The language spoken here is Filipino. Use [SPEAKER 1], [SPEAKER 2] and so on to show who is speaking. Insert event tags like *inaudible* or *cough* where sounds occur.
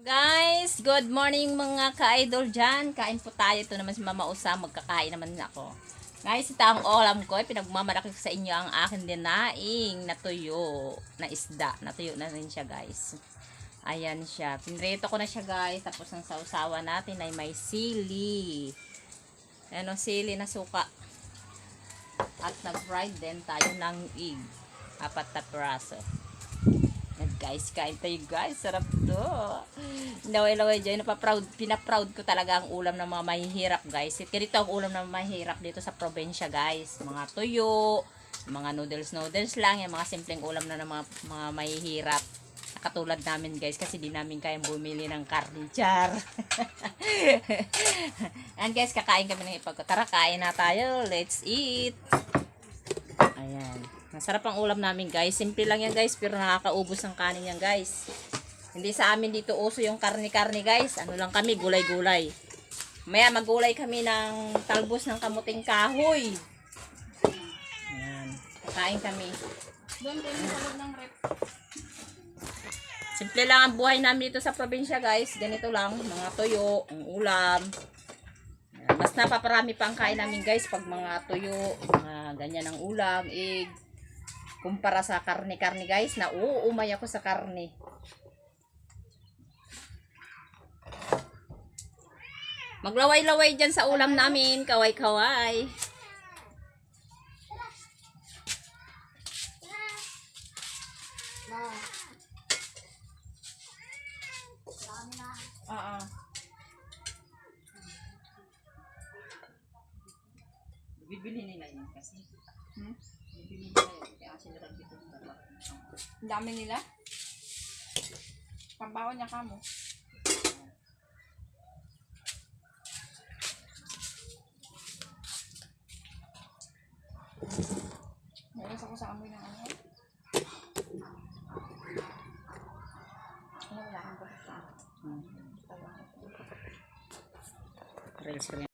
[SPEAKER 1] Guys, good morning mga ka-idol dyan. Kain po tayo. Ito naman si Mama Usa. Magkakain naman ako. Guys, ito ang olam ko. Pinagmamalaki ko sa inyo ang akin dinaing na tuyo. Na isda. Natuyo na rin siya guys. Ayan siya. Pinrito ko na siya guys. Tapos ang sausawa natin ay may sili. Ano, sili na suka. At nag-fried din tayo ng egg. Apat na praso. Guys, kain tayo guys. Sarap to. Laway-laway dyan. Napaproud, pinaproud ko talaga ang ulam ng mga mahihirap guys. Ganito ang ulam ng mahihirap dito sa probinsya guys. Mga tuyo, mga noodles-noodles lang. Yung mga simpleng ulam na ng mga, mga mahihirap. Katulad namin guys kasi di namin kayang bumili ng karne char. *laughs* Ayan guys, kakain kami ng ipag. Tara, kain na tayo. Let's eat. Ayan. Masarap ang ulam namin guys. Simple lang yan guys, pero nakakaubos ng kanin yan guys. Hindi sa amin dito uso yung karni-karni guys. Ano lang kami, gulay-gulay. Maya magulay kami ng talbos ng kamuting kahoy. Ayan. Kakain kami.
[SPEAKER 2] Doon din sa loob ng rep.
[SPEAKER 1] Simple lang ang buhay namin dito sa probinsya guys. Ganito lang, mga tuyo, ang ulam. Mas napaparami pa ang kain namin guys pag mga tuyo, mga ganyan ang ulam, egg. Kumpara sa karne-karne guys, na uuumay ako sa karne. Maglaway-laway dyan sa ulam namin, kaway-kaway. Oo. Bibili nila yun kasi.
[SPEAKER 2] Hmm?
[SPEAKER 1] Bibili nila yun. Kaya sila dito sa baba.
[SPEAKER 2] Ang dami nila. Pambaon niya ka mo. Nailas ako sa amoy ng ano. Ano, wala kang basta.
[SPEAKER 1] Reels ko rin.